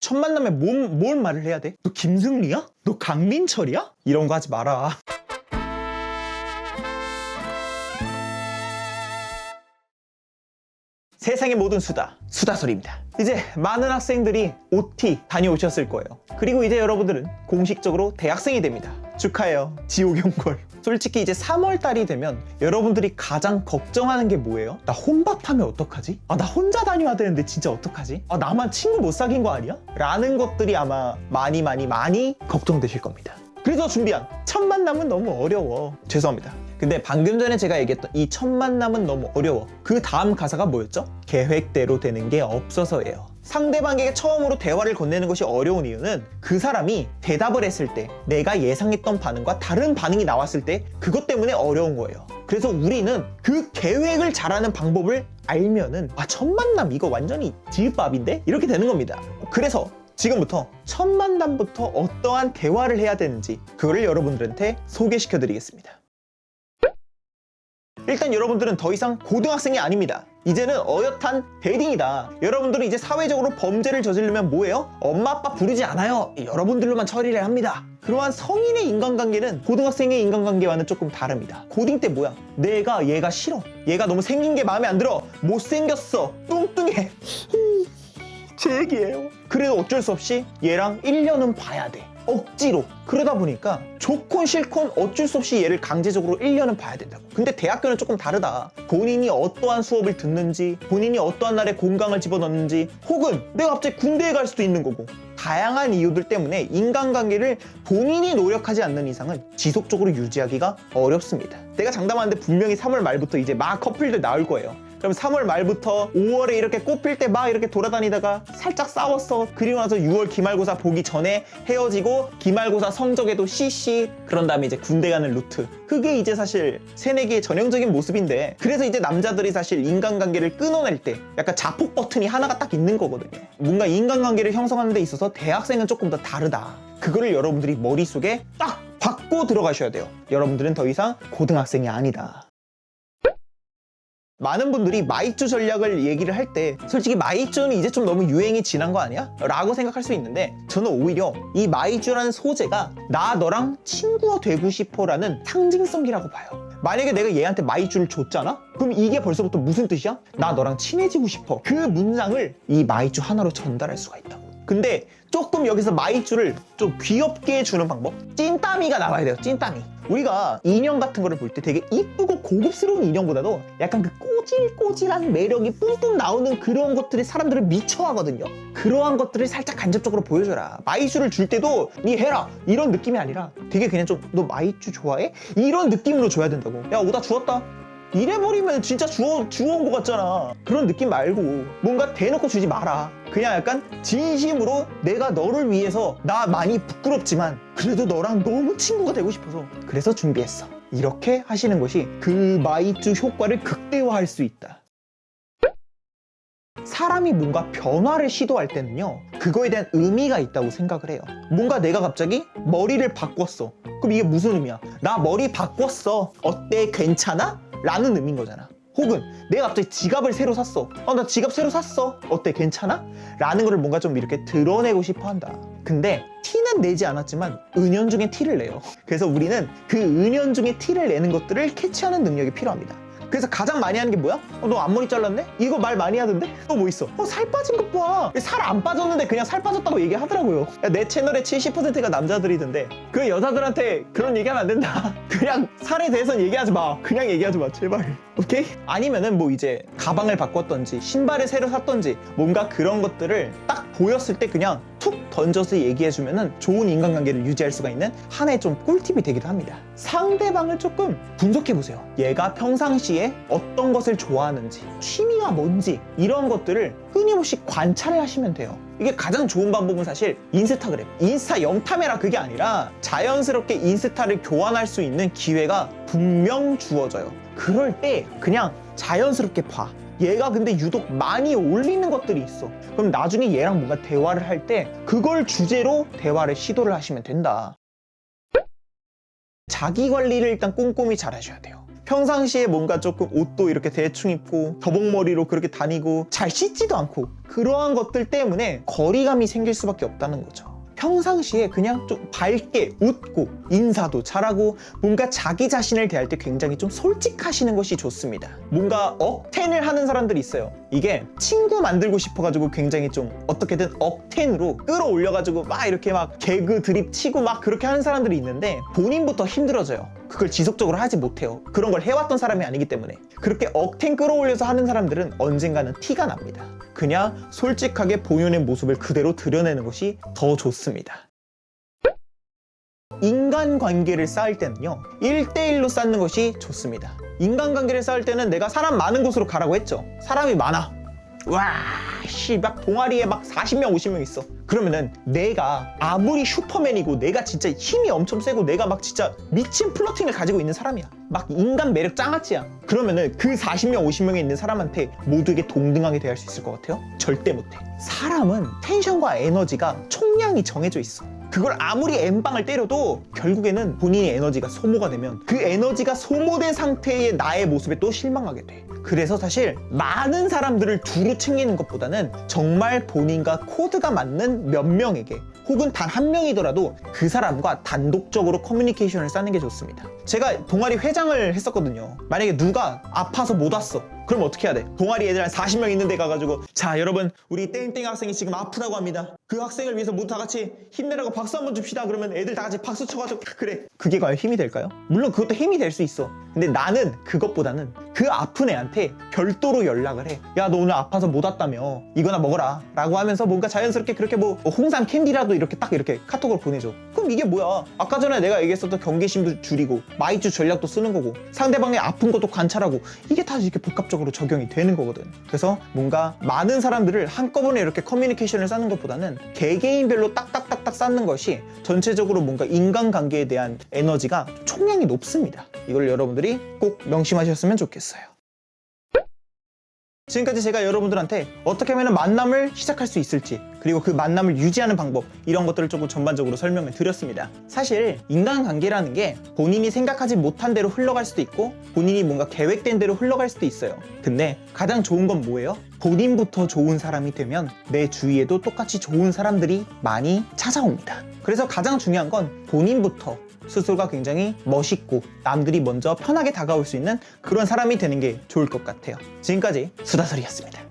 첫 만남에 뭘, 뭘 말을 해야 돼? 너 김승리야? 너 강민철이야? 이런 거 하지 마라. 세상의 모든 수다, 수다소리입니다. 이제 많은 학생들이 OT 다녀오셨을 거예요. 그리고 이제 여러분들은 공식적으로 대학생이 됩니다. 축하해요. 지옥연골. 솔직히 이제 3월 달이 되면 여러분들이 가장 걱정하는 게 뭐예요? 나 혼밥하면 어떡하지? 아, 나 혼자 다녀야 되는데 진짜 어떡하지? 아, 나만 친구 못 사귄 거 아니야? 라는 것들이 아마 많이 많이 많이 걱정되실 겁니다. 그래서 준비한 첫 만남은 너무 어려워. 죄송합니다. 근데 방금 전에 제가 얘기했던 이 첫 만남은 너무 어려워. 그 다음 가사가 뭐였죠? 계획대로 되는 게 없어서예요. 상대방에게 처음으로 대화를 건네는 것이 어려운 이유는 그 사람이 대답을 했을 때 내가 예상했던 반응과 다른 반응이 나왔을 때 그것 때문에 어려운 거예요. 그래서 우리는 그 계획을 잘하는 방법을 알면은 아, 첫 만남 이거 완전히 지읒밥인데? 이렇게 되는 겁니다. 그래서 지금부터 첫 만남부터 어떠한 대화를 해야 되는지 그거를 여러분들한테 소개시켜 드리겠습니다. 일단 여러분들은 더 이상 고등학생이 아닙니다. 이제는 어엿한 대딩이다. 여러분들은 이제 사회적으로 범죄를 저지르면 뭐예요? 엄마 아빠 부르지 않아요. 여러분들로만 처리를 합니다. 그러한 성인의 인간관계는 고등학생의 인간관계와는 조금 다릅니다. 고딩 때 뭐야? 내가 얘가 싫어. 얘가 너무 생긴 게 마음에 안 들어. 못생겼어. 뚱뚱해. 제 얘기예요. 그래도 어쩔 수 없이 얘랑 1년은 봐야 돼. 억지로. 그러다 보니까 좋건 싫건 어쩔 수 없이 얘를 강제적으로 1년은 봐야 된다고. 근데 대학교는 조금 다르다. 본인이 어떠한 수업을 듣는지, 본인이 어떠한 날에 공강을 집어넣는지, 혹은 내가 갑자기 군대에 갈 수도 있는 거고. 다양한 이유들 때문에 인간관계를 본인이 노력하지 않는 이상은 지속적으로 유지하기가 어렵습니다. 내가 장담하는데 분명히 3월 말부터 이제 막 커플들 나올 거예요. 그럼 3월 말부터 5월에 이렇게 꽃필 때 막 이렇게 돌아다니다가 살짝 싸웠어. 그리고 나서 6월 기말고사 보기 전에 헤어지고 기말고사 성적에도 CC 그런 다음에 이제 군대 가는 루트. 그게 이제 사실 새내기의 전형적인 모습인데 그래서 이제 남자들이 사실 인간관계를 끊어낼 때 약간 자폭 버튼이 하나가 딱 있는 거거든요. 뭔가 인간관계를 형성하는 데 있어서 대학생은 조금 더 다르다. 그거를 여러분들이 머릿속에 딱 받고 들어가셔야 돼요. 여러분들은 더 이상 고등학생이 아니다. 많은 분들이 마이쮸 전략을 얘기를 할 때 솔직히 마이쮸는 이제 좀 너무 유행이 지난 거 아니야? 라고 생각할 수 있는데 저는 오히려 이 마이쮸라는 소재가 나 너랑 친구가 되고 싶어라는 상징성이라고 봐요. 만약에 내가 얘한테 마이쮸를 줬잖아? 그럼 이게 벌써부터 무슨 뜻이야? 나 너랑 친해지고 싶어. 그 문장을 이 마이쮸 하나로 전달할 수가 있다고. 근데 조금 여기서 마이쮸를 좀 귀엽게 주는 방법? 찐따미가 나와야 돼요, 찐따미. 우리가 인형 같은 거를 볼 때 되게 이쁘고 고급스러운 인형보다도 약간 그 꼬질꼬질한 매력이 뿜뿜 나오는 그런 것들이 사람들을 미쳐하거든요. 그러한 것들을 살짝 간접적으로 보여줘라. 마이쮸를 줄 때도 니 해라 이런 느낌이 아니라 되게 그냥 좀 너 마이쮸 좋아해? 이런 느낌으로 줘야 된다고. 야 오다 주웠다. 이래버리면 진짜 주워, 주워온 것 같잖아. 그런 느낌 말고 뭔가 대놓고 주지 마라. 그냥 약간 진심으로 내가 너를 위해서 나 많이 부끄럽지만 그래도 너랑 너무 친구가 되고 싶어서 그래서 준비했어. 이렇게 하시는 것이 그 마이쮸 효과를 극대화할 수 있다. 사람이 뭔가 변화를 시도할 때는요, 그거에 대한 의미가 있다고 생각을 해요. 뭔가 내가 갑자기 머리를 바꿨어. 그럼 이게 무슨 의미야? 나 머리 바꿨어. 어때? 괜찮아? 라는 의미인 거잖아. 혹은 내가 갑자기 지갑을 새로 샀어. 어, 나 지갑 새로 샀어. 어때? 괜찮아? 라는 거를 뭔가 좀 이렇게 드러내고 싶어 한다. 근데 티는 내지 않았지만 은연중에 티를 내요. 그래서 우리는 그 은연중에 티를 내는 것들을 캐치하는 능력이 필요합니다. 그래서 가장 많이 하는 게 뭐야? 어, 너 앞머리 잘랐네? 이거 말 많이 하던데? 또뭐 있어? 어, 살 빠진 것 봐. 살 안 빠졌는데 그냥 살 빠졌다고 얘기하더라고요. 야, 내 채널의 70%가 남자들이던데. 그 여자들한테 그런 얘기하면 안 된다. 그냥 살에 대해서는 얘기하지 마. 그냥 얘기하지 마. 제발. 오케이? 아니면은 뭐 이제 가방을 바꿨던지 신발을 새로 샀던지 뭔가 그런 것들을 딱 보였을 때 그냥 툭 던져서 얘기해주면은 좋은 인간관계를 유지할 수가 있는 하나의 좀 꿀팁이 되기도 합니다. 상대방을 조금 분석해보세요. 얘가 평상시에 어떤 것을 좋아하는지, 취미가 뭔지, 이런 것들을 끊임없이 관찰을 하시면 돼요. 이게 가장 좋은 방법은 사실 인스타그램. 인스타 영탐해라 그게 아니라 자연스럽게 인스타를 교환할 수 있는 기회가 분명 주어져요. 그럴 때 그냥 자연스럽게 봐. 얘가 근데 유독 많이 올리는 것들이 있어. 그럼 나중에 얘랑 뭔가 대화를 할 때 그걸 주제로 대화를 시도를 하시면 된다. 자기 관리를 일단 꼼꼼히 잘 하셔야 돼요. 평상시에 뭔가 조금 옷도 이렇게 대충 입고 더벅머리로 그렇게 다니고 잘 씻지도 않고 그러한 것들 때문에 거리감이 생길 수밖에 없다는 거죠. 평상시에 그냥 좀 밝게 웃고 인사도 잘하고 뭔가 자기 자신을 대할 때 굉장히 좀 솔직하시는 것이 좋습니다. 뭔가 억텐을 하는 사람들이 있어요. 이게 친구 만들고 싶어가지고 굉장히 좀 어떻게든 억텐으로 끌어올려가지고 막 이렇게 막 개그 드립 치고 막 그렇게 하는 사람들이 있는데 본인부터 힘들어져요. 그걸 지속적으로 하지 못해요. 그런 걸 해왔던 사람이 아니기 때문에. 그렇게 억텐 끌어올려서 하는 사람들은 언젠가는 티가 납니다. 그냥 솔직하게 본연의 모습을 그대로 드러내는 것이 더 좋습니다. 인간관계를 쌓을 때는요, 1대1로 쌓는 것이 좋습니다. 인간관계를 쌓을 때는 내가 사람 많은 곳으로 가라고 했죠. 사람이 많아. 와, 씨, 막 동아리에 막 40명, 50명 있어. 그러면은 내가 아무리 슈퍼맨이고 내가 진짜 힘이 엄청 세고 내가 막 진짜 미친 플러팅을 가지고 있는 사람이야. 막 인간 매력 짱아찌야. 그러면은 그 40명, 50명에 있는 사람한테 모두에게 동등하게 대할 수 있을 것 같아요? 절대 못해. 사람은 텐션과 에너지가 총량이 정해져 있어. 그걸 아무리 엠빵을 때려도 결국에는 본인의 에너지가 소모가 되면 그 에너지가 소모된 상태의 나의 모습에 또 실망하게 돼. 그래서 사실 많은 사람들을 두루 챙기는 것보다는 정말 본인과 코드가 맞는 몇 명에게 혹은 단 한 명이더라도 그 사람과 단독적으로 커뮤니케이션을 쌓는 게 좋습니다. 제가 동아리 회장을 했었거든요. 만약에 누가 아파서 못 왔어. 그럼 어떻게 해야 돼? 동아리 애들 한 40명 있는 데 가가지고 자 여러분 우리 땡땡 학생이 지금 아프다고 합니다. 그 학생을 위해서 모두 다 같이 힘내라고 박수 한번 줍시다. 그러면 애들 다 같이 박수 쳐가지고 그래. 그게 과연 힘이 될까요? 물론 그것도 힘이 될 수 있어. 근데 나는 그것보다는 그 아픈 애한테 별도로 연락을 해. 야 너 오늘 아파서 못 왔다며. 이거나 먹어라. 라고 하면서 뭔가 자연스럽게 그렇게 뭐 홍삼 캔디라도 이렇게 딱 이렇게 카톡으로 보내줘. 그럼 이게 뭐야? 아까 전에 내가 얘기했었던 경계심도 줄이고 마이쮸 전략도 쓰는 거고 상대방의 아픈 것도 관찰하고 이게 다 이렇게 복합 적으로 적용이 되는 거거든. 그래서 뭔가 많은 사람들을 한꺼번에 이렇게 커뮤니케이션을 쌓는 것보다는 개개인별로 딱딱딱딱 쌓는 것이 전체적으로 뭔가 인간관계에 대한 에너지가 총량이 높습니다. 이걸 여러분들이 꼭 명심하셨으면 좋겠어요. 지금까지 제가 여러분들한테 어떻게 하면 만남을 시작할 수 있을지 그리고 그 만남을 유지하는 방법 이런 것들을 조금 전반적으로 설명을 드렸습니다. 사실 인간관계라는 게 본인이 생각하지 못한 대로 흘러갈 수도 있고 본인이 뭔가 계획된 대로 흘러갈 수도 있어요. 근데 가장 좋은 건 뭐예요? 본인부터 좋은 사람이 되면 내 주위에도 똑같이 좋은 사람들이 많이 찾아옵니다. 그래서 가장 중요한 건 본인부터 스스로가 굉장히 멋있고 남들이 먼저 편하게 다가올 수 있는 그런 사람이 되는 게 좋을 것 같아요. 지금까지 수다설이었습니다.